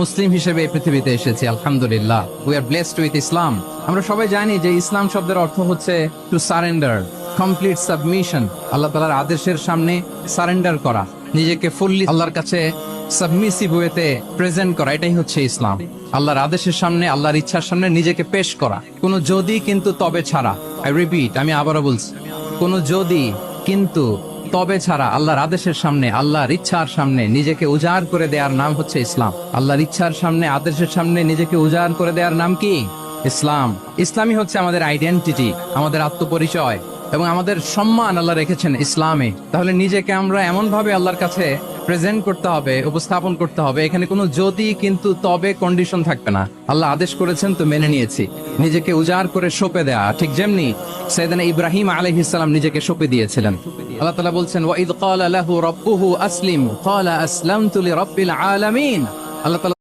মুসলিম হিসেবে পৃথিবীতে এসেছি, আলহামদুলিল্লাহ। We are blessed with Islam আমরা সবাই জানি যে ইসলাম শব্দের অর্থ হচ্ছে টু সারেন্ডার কমপ্লিট সাবমিশন আল্লাহ তালার আদেশের সামনে সারেন্ডার করা, নিজেকে ফুললি আল্লাহর কাছে সাবমিসিভ ওয়েতে প্রেজেন্ট করা, এটাই হচ্ছে ইসলাম। আল্লাহর আদেশের সামনে, আল্লাহর ইচ্ছার সামনে নিজেকে পেশ করা। কোনো যদি কিন্তু তবে ছাড়া। আই রিপিট আমি আবারও বলছি, কোনো যদি কিন্তু তবে ছাড়া আল্লাহর আদেশের সামনে, আল্লাহর ইচ্ছার সামনে নিজেকে উজাড় করে দেওয়ার নাম হচ্ছে ইসলাম। আল্লাহর ইচ্ছার সামনে, আদেশের সামনে নিজেকে উজাড় করে দেওয়ার নাম কি? ইসলাম। ইসলামই হচ্ছে আমাদের আইডেন্টিটি আমাদের আত্মপরিচয় এবং আমাদের সম্মান আল্লাহ রেখেছেন ইসলামে। তাহলে নিজেকে আমরা এমন ভাবে আল্লাহর কাছে প্রেজেন্ট করতে হবে, উপস্থাপন করতে হবে, এখানে কোনো যদি কিন্তু তবে কন্ডিশন থাকবে না। আল্লাহ আদেশ করেছেন, তো মেনে নিয়েছি। নিজেকে উজাড় করে সঁপে দেয়া, ঠিক যেমনি সৈয়দনা ইব্রাহিম আলাইহিস সালাম নিজেকে সঁপে দিয়েছিলেন। আল্লাহ তাআলা বলছেন ওয়া ইদ ক্বালা লাহু রাব্বুহু আসলিম ক্বালা আসলামতু লিরাব্বিল আলামিন আল্লাহ তাআলা